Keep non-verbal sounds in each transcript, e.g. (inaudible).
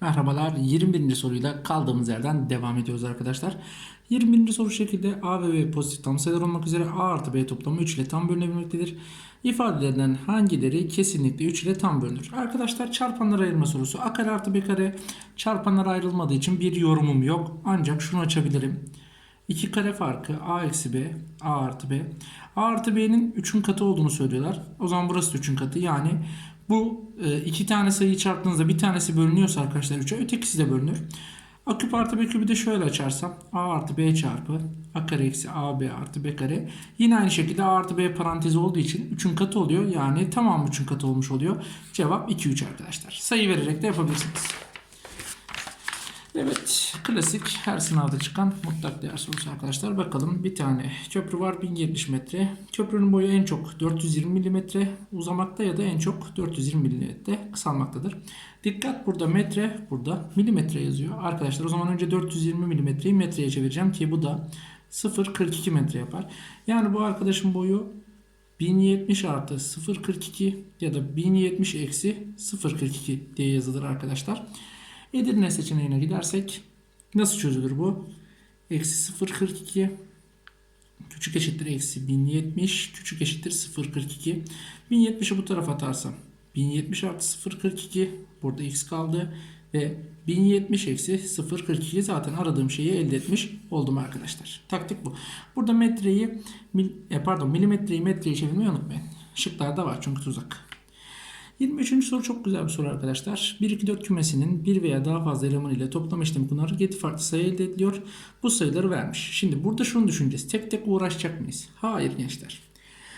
Merhabalar 21. soruyla kaldığımız yerden devam ediyoruz arkadaşlar. 21. soru şekilde A ve B pozitif tam sayılar olmak üzere A artı B toplamı 3 ile tam bölünebilmektedir. İfadelerinden hangileri kesinlikle 3 ile tam bölünür? Arkadaşlar çarpanlara ayırma sorusu. A kare artı B kare çarpanlara ayrılmadığı için bir yorumum yok. Ancak şunu açabilirim. 2 kare farkı A eksi B, A artı B. A artı B'nin 3'ün katı olduğunu söylüyorlar. O zaman burası da 3'ün katı. Yani bu e, iki tane sayıyı çarptığınızda bir tanesi bölünüyorsa arkadaşlar 3'e ötekisi de bölünür. A küp artı B küpü de şöyle açarsam A artı B çarpı A kare eksi AB artı B kare. Yine aynı şekilde A artı B parantezi olduğu için 3'ün katı oluyor. Yani tamam 3'ün katı olmuş oluyor. Cevap 2 3 arkadaşlar. Sayı vererek de yapabilirsiniz. Evet, klasik her sınavda çıkan mutlak değer sorusu arkadaşlar. Bakalım bir tane köprü var 1070 metre. Köprünün boyu en çok 420 milimetre uzamakta ya da en çok 420 milimetre kısalmaktadır. Dikkat burada metre, burada milimetre yazıyor. Arkadaşlar o zaman önce 420 milimetreyi metreye çevireceğim ki bu da 0.42 metre yapar. Yani bu arkadaşın boyu 1070 artı 0.42 ya da 1070 eksi 0.42 diye yazılır arkadaşlar. Edirne seçeneğine gidersek nasıl çözülür bu? Eksi 0.42 küçük eşittir eksi 1070 küçük eşittir 0.42 1070'i bu tarafa atarsam 1070 artı 0.42 burada x kaldı ve 1070 eksi 0.42 zaten aradığım şeyi elde etmiş oldum arkadaşlar. Taktik bu. Burada metreyi e, pardon milimetreyi metreye çevirmeyi unutmayın. Şıklarda var çünkü tuzak. 23. soru çok güzel bir soru arkadaşlar. 1, 2, 4 kümesinin bir veya daha fazla eleman ile toplam işlemi kullanarak 7 farklı sayı elde ediliyor. Bu sayıları vermiş. Şimdi burada şunu düşüneceğiz. Tek tek uğraşacak mıyız? Hayır gençler.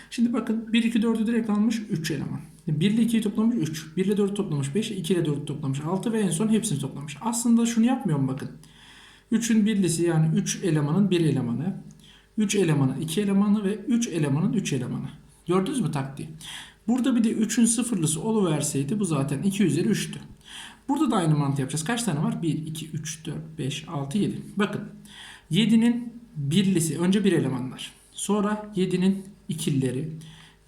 Şimdi bakın 1, 2, 4'ü direkt almış 3 eleman. 1 ile 2'yi toplamış 3. 1 ile 4'ü toplamış 5. 2 ile 4'ü toplamış 6 ve en son hepsini toplamış. Aslında şunu yapmıyorum bakın. 3'ün birlisi yani 3 elemanın 1 elemanı. 3 elemanın 2 elemanı ve 3 elemanın 3 elemanı. Gördünüz mü taktiği? Burada bir de 3'ün sıfırlısı oluverseydi bu zaten 2 üzeri 3'tü. Burada da aynı mantığı yapacağız. Kaç tane var? 1, 2, 3, 4, 5, 6, 7. Bakın 7'nin birlisi önce bir elemanlar. Sonra 7'nin ikilileri,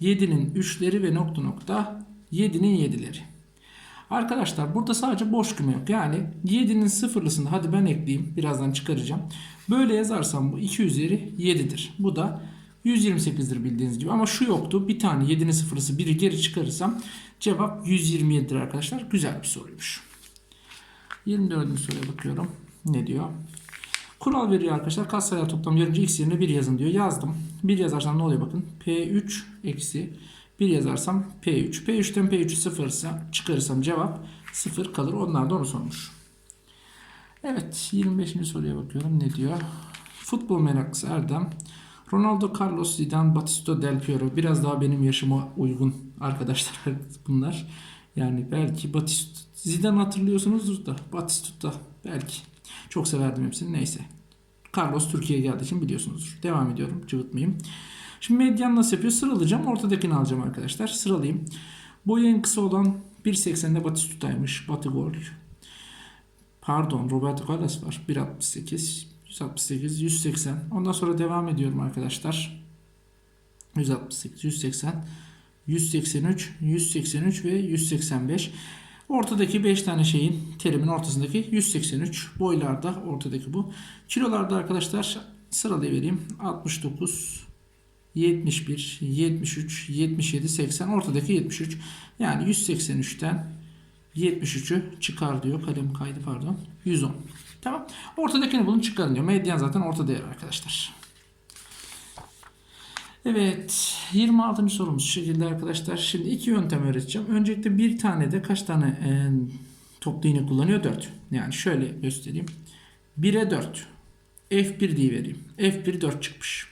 7'nin üçleri ve nokta nokta 7'nin yedileri. Arkadaşlar burada sadece boş küme yok. Yani 7'nin sıfırlısını hadi ben ekleyeyim. Birazdan çıkaracağım. Böyle yazarsam bu 2 üzeri 7'dir. Bu da 128'dir bildiğiniz gibi ama şu yoktu. Bir tane 7'nin sıfırlısı biri geri çıkarırsam cevap 127'dir arkadaşlar. Güzel bir soruymuş. 24. soruya bakıyorum. Ne diyor? Kural veriyor arkadaşlar. Katsayılar toplam yarınca x yerine 1 yazın diyor. Yazdım. 1 yazarsam ne oluyor bakın. P3 eksi 1 yazarsam P3. P3'ten P3'ü 0 ise çıkarırsam cevap 0 kalır. Onlar da onu sormuş. Evet 25. soruya bakıyorum. Ne diyor? Futbol meraklısı Erdem. Ronaldo, Carlos, Zidane, Batista, Del Piero. Biraz daha benim yaşıma uygun arkadaşlar (laughs) bunlar. Yani belki Batista, Zidane hatırlıyorsunuzdur da Batista belki. Çok severdim hepsini neyse. Carlos Türkiye'ye geldiği için biliyorsunuzdur. Devam ediyorum cıvıtmayayım. Şimdi medyan nasıl yapıyor? Sıralayacağım. Ortadakini alacağım arkadaşlar. Sıralayayım. Boyu en kısa olan 1.80'de Batistuta'ymış. Batigol. Pardon Roberto Carlos var. 1.68. 168, 180. Ondan sonra devam ediyorum arkadaşlar. 168, 180, 183, 183 ve 185. Ortadaki 5 tane şeyin terimin ortasındaki 183. Boylarda ortadaki bu. Kilolarda arkadaşlar sıralayıvereyim. 69, 71, 73, 77, 80. Ortadaki 73. Yani 183'ten 73'ü çıkar diyor. Kalem kaydı pardon. 110. Tamam. Ortadakini bulun çıkarın diyor. Medyan zaten orta değer arkadaşlar. Evet. 26. sorumuz şu şekilde arkadaşlar. Şimdi iki yöntem öğreteceğim. Öncelikle bir tane de kaç tane e, toplu iğne kullanıyor? 4. Yani şöyle göstereyim. 1'e 4. F1 diye vereyim. F1 4 çıkmış.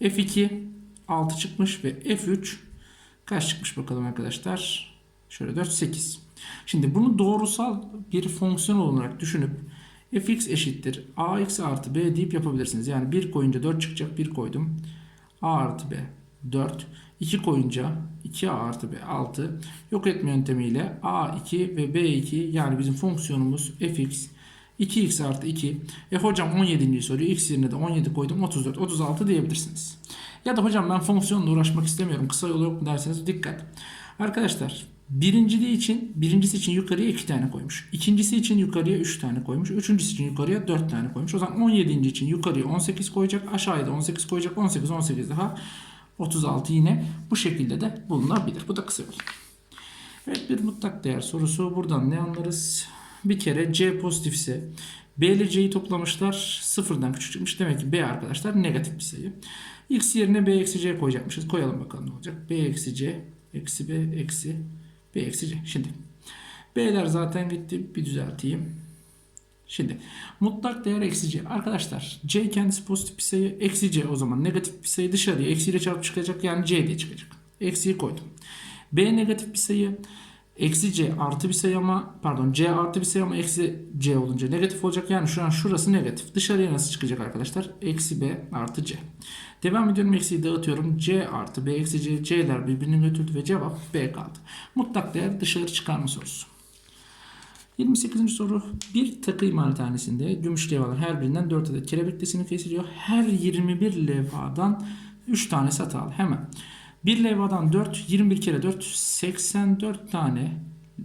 F2 6 çıkmış ve F3 kaç çıkmış bakalım arkadaşlar. Şöyle 4 8. Şimdi bunu doğrusal bir fonksiyon olarak düşünüp fx eşittir ax artı b deyip yapabilirsiniz. Yani 1 koyunca 4 çıkacak 1 koydum. a artı b 4. 2 koyunca 2a artı b 6. Yok etme yöntemiyle a2 ve b2 yani bizim fonksiyonumuz fx 2x artı 2. E hocam 17. soruyu x yerine de 17 koydum 34 36 diyebilirsiniz. Ya da hocam ben fonksiyonla uğraşmak istemiyorum kısa yolu yok mu derseniz dikkat. Arkadaşlar Birinciliği için, birincisi için yukarıya 2 tane koymuş. İkincisi için yukarıya 3 tane koymuş. Üçüncüsü için yukarıya 4 tane koymuş. O zaman 17. için yukarıya 18 koyacak. Aşağıya da 18 koyacak. 18, 18 daha 36 yine bu şekilde de bulunabilir. Bu da kısa yol. Evet bir mutlak değer sorusu. Buradan ne anlarız? Bir kere C pozitifse B ile C'yi toplamışlar. Sıfırdan küçük çıkmış. Demek ki B arkadaşlar negatif bir sayı. X yerine B eksi C koyacakmışız. Koyalım bakalım ne olacak. B eksi C eksi B eksi B eksi C. Şimdi B'ler zaten gitti. Bir düzelteyim. Şimdi mutlak değer eksi C. Arkadaşlar C kendisi pozitif bir sayı. Eksi C o zaman negatif bir sayı dışarıya eksiyle çarpıp çıkacak. Yani C diye çıkacak. Eksiyi koydum. B negatif bir sayı. Eksi C artı bir sayı ama pardon C artı bir sayı ama eksi C olunca negatif olacak. Yani şu an şurası negatif. Dışarıya nasıl çıkacak arkadaşlar? Eksi B artı C. Devam ediyorum eksiyi dağıtıyorum. C artı B eksi C. C'ler birbirini götürdü ve cevap B kaldı. Mutlak değer dışarı çıkarma sorusu. 28. soru. Bir takı imalathanesinde gümüş levhalar her birinden 4 adet kelebek deseni kesiliyor. Her 21 levhadan 3 tane hatalı. Hemen. Bir levhadan 4, 21 kere 4, 84 tane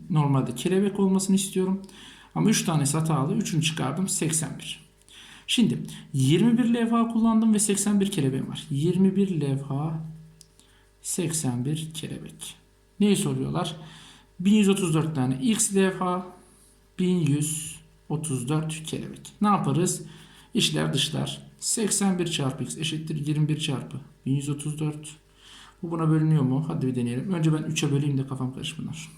normalde kelebek olmasını istiyorum. Ama 3 tane hatalı. 3'ünü çıkardım. 81. Şimdi 21 levha kullandım ve 81 kelebeğim var. 21 levha 81 kelebek. Neyi soruyorlar? 1134 tane X levha 1134 kelebek. Ne yaparız? İşler dışlar. 81 çarpı x eşittir 21 çarpı 1134. Bu buna bölünüyor mu? Hadi bir deneyelim. Önce ben 3'e böleyim de kafam karışmıyor.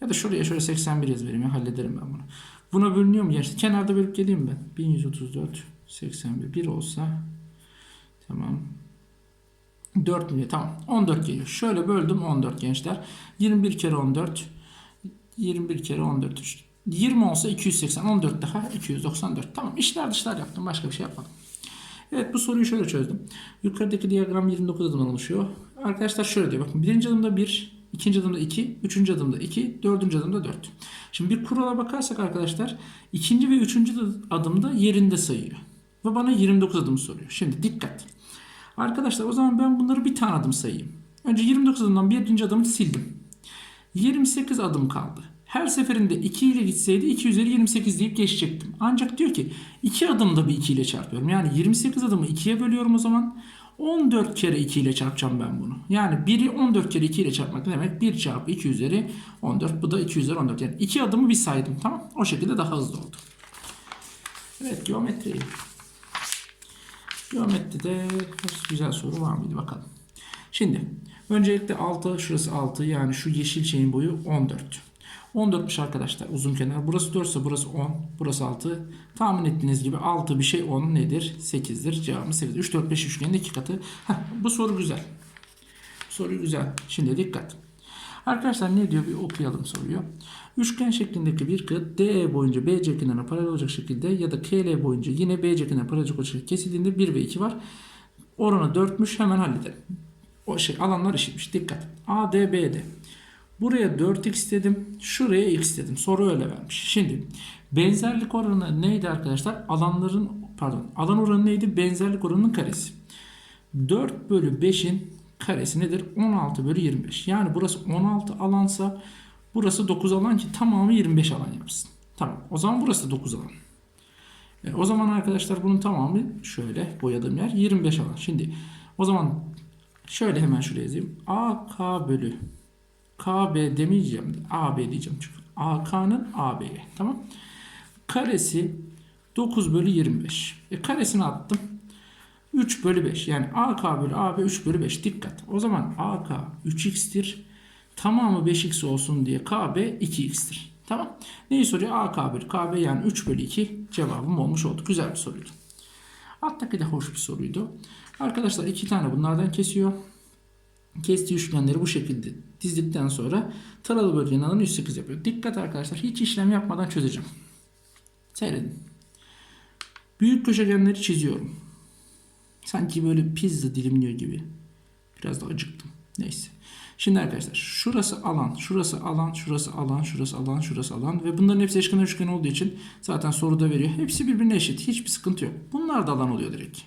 Ya da şuraya şöyle 81 yaz vereyim ya hallederim ben bunu. Buna bölünüyor mu? Gerçi kenarda bölüp geleyim ben. 1134 81 1 olsa tamam. 4 mi? Tamam. 14 geliyor. Şöyle böldüm 14 gençler. 21 kere 14 21 kere 14 3. 20 olsa 280. 14 daha 294. Tamam işler dışlar yaptım. Başka bir şey yapmadım. Evet bu soruyu şöyle çözdüm. Yukarıdaki diyagram 29 adımdan oluşuyor. Arkadaşlar şöyle diyor. Bakın birinci adımda 1, ikinci adımda 2, üçüncü adımda 2, dördüncü adımda 4. Şimdi bir kurala bakarsak arkadaşlar ikinci ve üçüncü adımda yerinde sayıyor. Ve bana 29 adım soruyor. Şimdi dikkat. Arkadaşlar o zaman ben bunları bir tane adım sayayım. Önce 29 adımdan birinci adımı sildim. 28 adım kaldı. Her seferinde 2 ile gitseydi 2 üzeri 28 deyip geçecektim. Ancak diyor ki 2 adımda bir 2 ile çarpıyorum. Yani 28 adımı 2'ye bölüyorum o zaman. 14 kere 2 ile çarpacağım ben bunu. Yani 1'i 14 kere 2 ile çarpmak ne demek? 1 çarpı 2 üzeri 14. Bu da 2 üzeri 14. Yani 2 adımı bir saydım. Tamam. O şekilde daha hızlı oldu. Evet geometri. Geometride güzel soru var mıydı bakalım. Şimdi öncelikle 6 şurası 6 yani şu yeşil şeyin boyu 14. 14'müş arkadaşlar uzun kenar. Burası 4 ise burası 10. Burası 6. Tahmin ettiğiniz gibi 6 bir şey 10 nedir? 8'dir. Cevabımız 8. 3, 4, 5 üçgenin 2 katı. Heh, bu soru güzel. Soru güzel. Şimdi dikkat. Arkadaşlar ne diyor bir okuyalım soruyu. Üçgen şeklindeki bir kağıt DE boyunca BC kenarına paralel olacak şekilde ya da KL boyunca yine BC kenarına paralel olacak şekilde kesildiğinde 1 ve 2 var. Oranı 4'müş hemen halledelim. O şey alanlar eşitmiş. Dikkat. AD BD. Buraya 4x dedim. Şuraya x dedim. Soru öyle vermiş. Şimdi benzerlik oranı neydi arkadaşlar? Alanların pardon alan oranı neydi? Benzerlik oranının karesi. 4 bölü 5'in karesi nedir? 16 bölü 25. Yani burası 16 alansa burası 9 alan ki tamamı 25 alan yapsın. Tamam. O zaman burası da 9 alan. E, o zaman arkadaşlar bunun tamamı şöyle boyadığım yer 25 alan. Şimdi o zaman şöyle hemen şuraya yazayım. AK bölü KB demeyeceğim. AB diyeceğim çünkü. AK'nın AB'ye. Tamam. Karesi 9 bölü 25. E karesini attım. 3 bölü 5. Yani AK bölü AB 3 bölü 5. Dikkat. O zaman AK 3x'tir. Tamamı 5x olsun diye KB 2x'tir. Tamam. Neyi soruyor? AK bölü KB yani 3 bölü 2 cevabım olmuş oldu. Güzel bir soruydu. Alttaki de hoş bir soruydu. Arkadaşlar iki tane bunlardan kesiyor. Kestiği üçgenleri bu şekilde dizdikten sonra taralı bölgenin alanı 108 yapıyor. Dikkat arkadaşlar hiç işlem yapmadan çözeceğim. Seyredin. Büyük köşegenleri çiziyorum. Sanki böyle pizza dilimliyor gibi. Biraz da acıktım. Neyse. Şimdi arkadaşlar şurası alan, şurası alan, şurası alan, şurası alan, şurası alan ve bunların hepsi eşkenar üçgen olduğu için zaten soruda veriyor. Hepsi birbirine eşit. Hiçbir sıkıntı yok. Bunlar da alan oluyor direkt.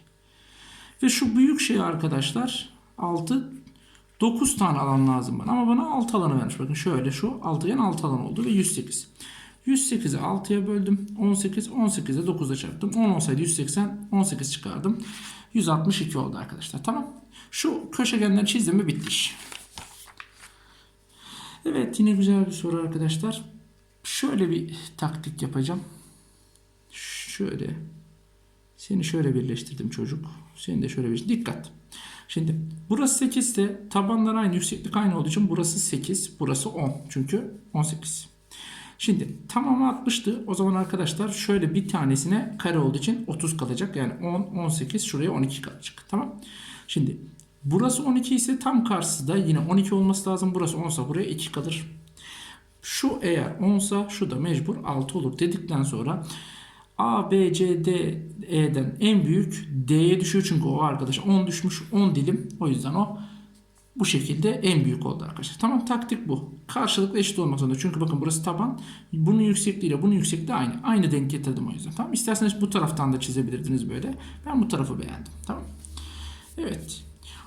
Ve şu büyük şey arkadaşlar 6 9 tane alan lazım bana ama bana 6 alanı vermiş. Bakın şöyle şu altıgen 6 alan oldu ve 108. 108'i 6'ya böldüm. 18, 18'e 9'a çarptım. 10 olsaydı 180, 18 çıkardım. 162 oldu arkadaşlar. Tamam. Şu köşegenleri çizdim mi bitti iş. Evet yine güzel bir soru arkadaşlar. Şöyle bir taktik yapacağım. Şöyle. Seni şöyle birleştirdim çocuk. Seni de şöyle bir Dikkat. Şimdi burası 8 ise tabanlar aynı, yükseklik aynı olduğu için burası 8, burası 10. Çünkü 18. Şimdi tamamı 60'tı. O zaman arkadaşlar şöyle bir tanesine kare olduğu için 30 kalacak. Yani 10, 18 şuraya 12 kalacak. Tamam. Şimdi burası 12 ise tam karşısı da yine 12 olması lazım. Burası 10 ise buraya 2 kalır. Şu eğer 10 ise şu da mecbur 6 olur dedikten sonra A, B, C, D, E'den en büyük D'ye düşüyor çünkü o arkadaş 10 düşmüş 10 dilim. O yüzden o bu şekilde en büyük oldu arkadaşlar. Tamam taktik bu. Karşılıklı eşit olmak zorunda. Çünkü bakın burası taban. Bunun yüksekliğiyle bunun yüksekliği aynı. Aynı denk getirdim o yüzden. Tamam. İsterseniz bu taraftan da çizebilirdiniz böyle. Ben bu tarafı beğendim. Tamam. Evet.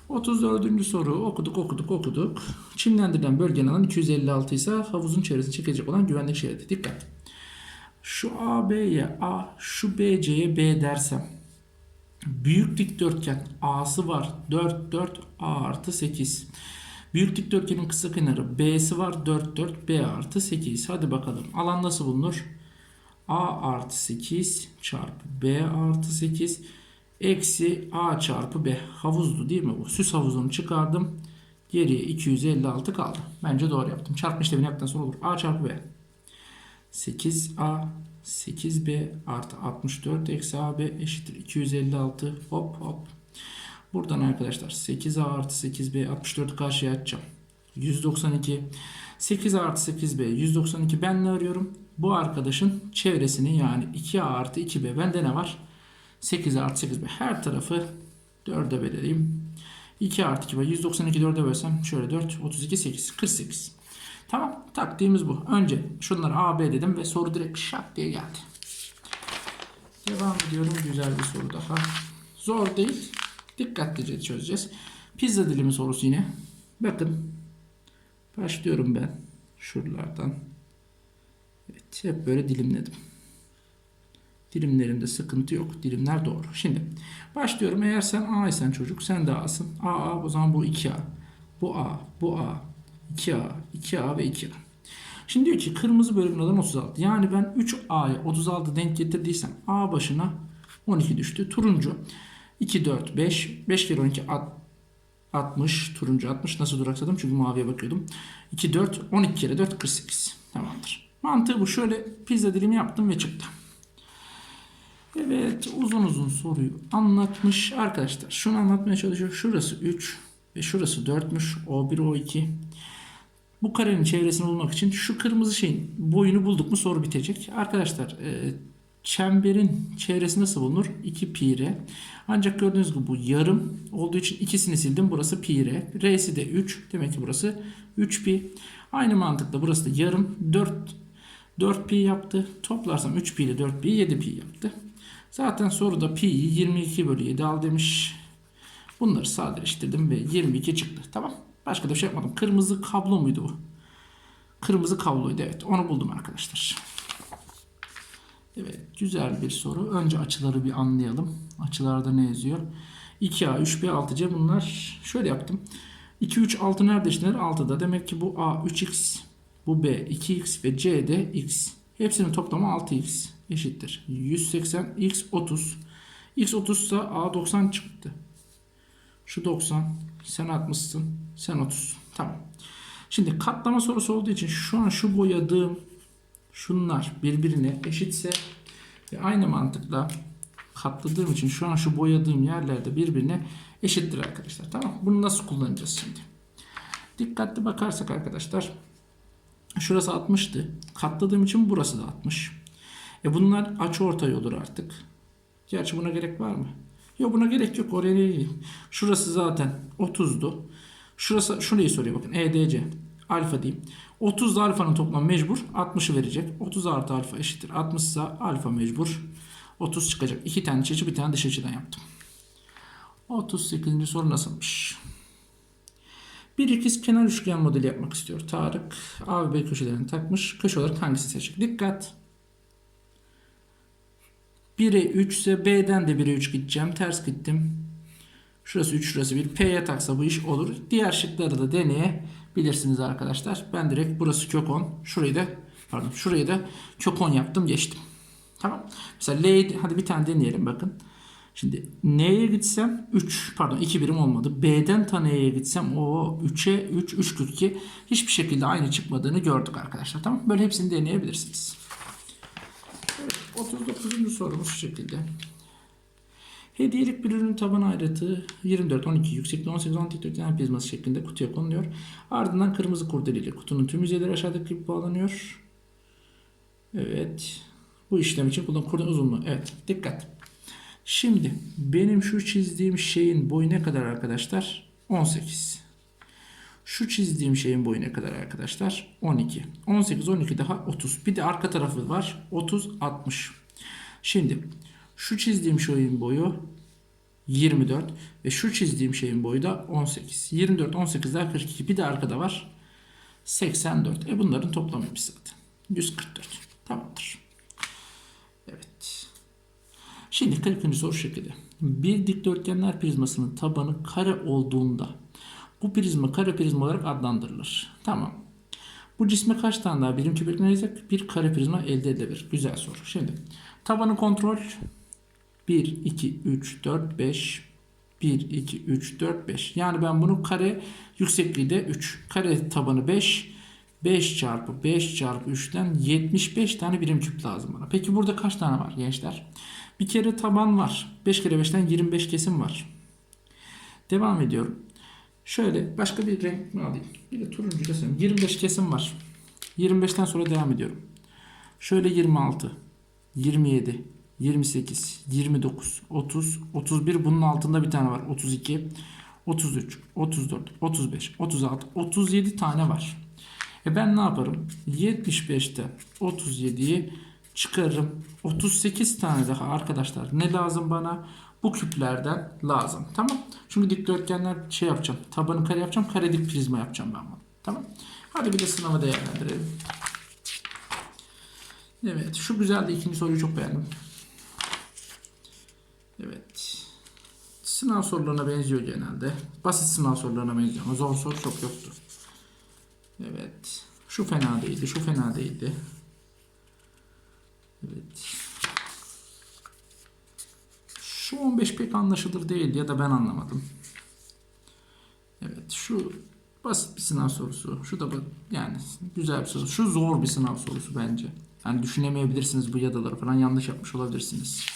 34. soru okuduk okuduk okuduk. Çimlendirilen bölgenin alanı 256 ise havuzun çevresini çekecek olan güvenlik şeridi. Dikkat. Şu AB'ye A, şu BC'ye B dersem Büyük dikdörtgen A'sı var 4 4 A artı 8. Büyük dikdörtgenin kısa kenarı B'si var 4 4 B artı 8. Hadi bakalım alan nasıl bulunur? A artı 8 çarpı B artı 8 eksi A çarpı B. Havuzdu değil mi bu? Süs havuzunu çıkardım. Geriye 256 kaldı. Bence doğru yaptım. Çarpma işlemini yaptıktan sonra olur. A çarpı B. 8A 8B artı 64 eksi AB eşittir 256 hop hop. Buradan arkadaşlar 8A artı 8B 64'ü karşıya atacağım. 192 8 artı 8B 192 ben ne arıyorum? Bu arkadaşın çevresini yani 2A artı 2B bende ne var? 8 artı 8B her tarafı 4'e böleyim. 2 artı 2B 192 4'e bölsem şöyle 4 32 8 48. Tamam taktiğimiz bu. Önce şunları A, B dedim ve soru direkt şak diye geldi. Devam ediyorum. Güzel bir soru daha. Zor değil. Dikkatlice çözeceğiz. Pizza dilimi sorusu yine. Bakın. Başlıyorum ben. Şuralardan. Evet. Hep böyle dilimledim. Dilimlerimde sıkıntı yok. Dilimler doğru. Şimdi başlıyorum. Eğer sen A isen çocuk sen de A'sın. A, A o zaman bu 2A. Bu A. Bu A. 2A, 2A ve 2A. Şimdi diyor ki kırmızı bölümün alanı 36. Yani ben 3A'ya 36 denk getirdiysem A başına 12 düştü. Turuncu 2, 4, 5. 5 kere 12 60. Turuncu 60. Nasıl duraksadım? Çünkü maviye bakıyordum. 2, 4, 12 kere 4, 48. Tamamdır. Mantığı bu. Şöyle pizza dilimi yaptım ve çıktı. Evet uzun uzun soruyu anlatmış. Arkadaşlar şunu anlatmaya çalışıyor. Şurası 3 ve şurası 4'müş. O1, O2. Bu karenin çevresini bulmak için şu kırmızı şeyin boyunu bulduk mu soru bitecek. Arkadaşlar e, çemberin çevresi nasıl bulunur? 2 pi r. Ancak gördüğünüz gibi bu yarım olduğu için ikisini sildim. Burası pi r. R'si de 3. Demek ki burası 3 pi. Aynı mantıkla burası da yarım. 4 4 pi yaptı. Toplarsam 3 pi ile 4 pi 7 pi yaptı. Zaten soruda pi'yi 22 bölü 7 al demiş. Bunları sadeleştirdim ve 22 çıktı. Tamam. Başka da bir şey yapmadım. Kırmızı kablo muydu bu? Kırmızı kabloydu evet. Onu buldum arkadaşlar. Evet güzel bir soru. Önce açıları bir anlayalım. Açılarda ne yazıyor? 2A, 3B, 6C bunlar şöyle yaptım. 2, 3, 6 nerede eşitlenir? 6'da. Demek ki bu A 3X, bu B 2X ve C de X. Hepsinin toplamı 6X eşittir. 180, X 30. X 30 ise A 90 çıktı. Şu 90. Sen 60'sın. Sen 30. Tamam. Şimdi katlama sorusu olduğu için şu an şu boyadığım şunlar birbirine eşitse ve aynı mantıkla katladığım için şu an şu boyadığım yerlerde birbirine eşittir arkadaşlar. Tamam. Bunu nasıl kullanacağız şimdi? Dikkatli bakarsak arkadaşlar şurası 60'tı. Katladığım için burası da 60. E bunlar açı ortay olur artık. Gerçi buna gerek var mı? Yok buna gerek yok. Oraya. Şurası zaten 30'du. Şurası şurayı soruyor bakın. EDC. Alfa diyeyim. 30 ile alfanın toplamı mecbur. 60'ı verecek. 30 artı alfa eşittir. 60 ise alfa mecbur. 30 çıkacak. 2 tane iç açı bir tane dış açıdan yaptım. 38. soru nasılmış? Bir ikiz kenar üçgen modeli yapmak istiyor. Tarık A ve B köşelerini takmış. Köşe olarak hangisini seçecek? Dikkat. 1'e 3 ise B'den de 1'e 3 gideceğim. Ters gittim. Şurası 3 şurası 1. P'ye taksa bu iş olur. Diğer şıkları da deneyebilirsiniz arkadaşlar. Ben direkt burası kök 10. Şurayı da pardon şurayı da kök 10 yaptım geçtim. Tamam. Mesela L'yi hadi bir tane deneyelim bakın. Şimdi N'ye gitsem 3 pardon 2 birim olmadı. B'den ta gitsem o 3'e 3 3 42 hiçbir şekilde aynı çıkmadığını gördük arkadaşlar. Tamam. Böyle hepsini deneyebilirsiniz. Evet, 39. sorumuz şu şekilde. Hediyelik bir ürünün taban ayrıtı 24, 12, yüksekliği 18, 10 dikdörtgen prizması şeklinde kutuya konuluyor. Ardından kırmızı kurdele ile kutunun tüm yüzeyleri aşağıdaki gibi bağlanıyor. Evet. Bu işlem için kullanılan kurdele uzunluğu. Evet. Dikkat. Şimdi benim şu çizdiğim şeyin boyu ne kadar arkadaşlar? 18. Şu çizdiğim şeyin boyu ne kadar arkadaşlar? 12. 18, 12 daha 30. Bir de arka tarafı var. 30, 60. Şimdi şu çizdiğim şeyin boyu 24 ve şu çizdiğim şeyin boyu da 18. 24, 18 daha 42. Bir de arkada var. 84. E bunların toplamıymış zaten. 144. Tamamdır. Evet. Şimdi 40. soru şekilde. Bir dikdörtgenler prizmasının tabanı kare olduğunda bu prizma kare prizma olarak adlandırılır. Tamam. Bu cisme kaç tane daha birim küp eklenecek? Bir kare prizma elde edilebilir. Güzel soru. Şimdi tabanı kontrol 1, 2, 3, 4, 5 1, 2, 3, 4, 5. Yani ben bunu kare yüksekliği de 3. Kare tabanı 5. 5 çarpı 5 çarpı 3'ten 75 tane birim küp lazım bana. Peki burada kaç tane var gençler? Bir kere taban var. 5 kere 5'ten 25 kesim var. Devam ediyorum. Şöyle başka bir renk mi alayım? Bir de turuncu kesim. 25 kesim var. 25'ten sonra devam ediyorum. Şöyle 26, 27, 28, 29, 30, 31 bunun altında bir tane var. 32, 33, 34, 35, 36, 37 tane var. E ben ne yaparım? 75'te 37'yi çıkarırım. 38 tane daha arkadaşlar ne lazım bana? Bu küplerden lazım. Tamam. Çünkü dikdörtgenler şey yapacağım. Tabanı kare yapacağım. Kare dik prizma yapacağım ben bunu. Tamam. Hadi bir de sınavı değerlendirelim. Evet. Şu güzeldi. ikinci soruyu çok beğendim. Evet. Sınav sorularına benziyor genelde. Basit sınav sorularına benziyor ama zor soru çok yoktu. Evet. Şu fena değildi. Şu fena değildi. Evet. Şu 15 pek anlaşılır değildi ya da ben anlamadım. Evet. Şu basit bir sınav sorusu. Şu da yani güzel bir soru. Şu zor bir sınav sorusu bence. Yani düşünemeyebilirsiniz bu yadaları falan yanlış yapmış olabilirsiniz.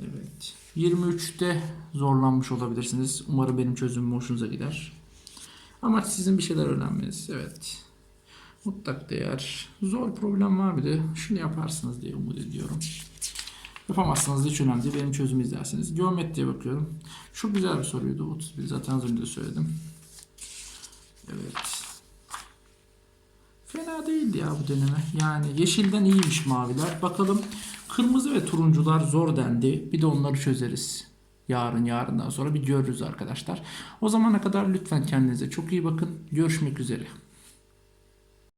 Evet. 23'te zorlanmış olabilirsiniz. Umarım benim çözümüm hoşunuza gider. Amaç sizin bir şeyler öğrenmeniz. Evet. Mutlak değer. Zor problem var bir de şunu yaparsınız diye umut ediyorum. Yapamazsanız hiç önemli değil. Benim çözümü izlersiniz. Geometriye bakıyorum. Şu güzel bir soruydu. 31 zaten az önce de söyledim. Evet. Fena değildi ya bu deneme. Yani yeşilden iyiymiş maviler. Bakalım kırmızı ve turuncular zor dendi. Bir de onları çözeriz. Yarın yarından sonra bir görürüz arkadaşlar. O zamana kadar lütfen kendinize çok iyi bakın. Görüşmek üzere.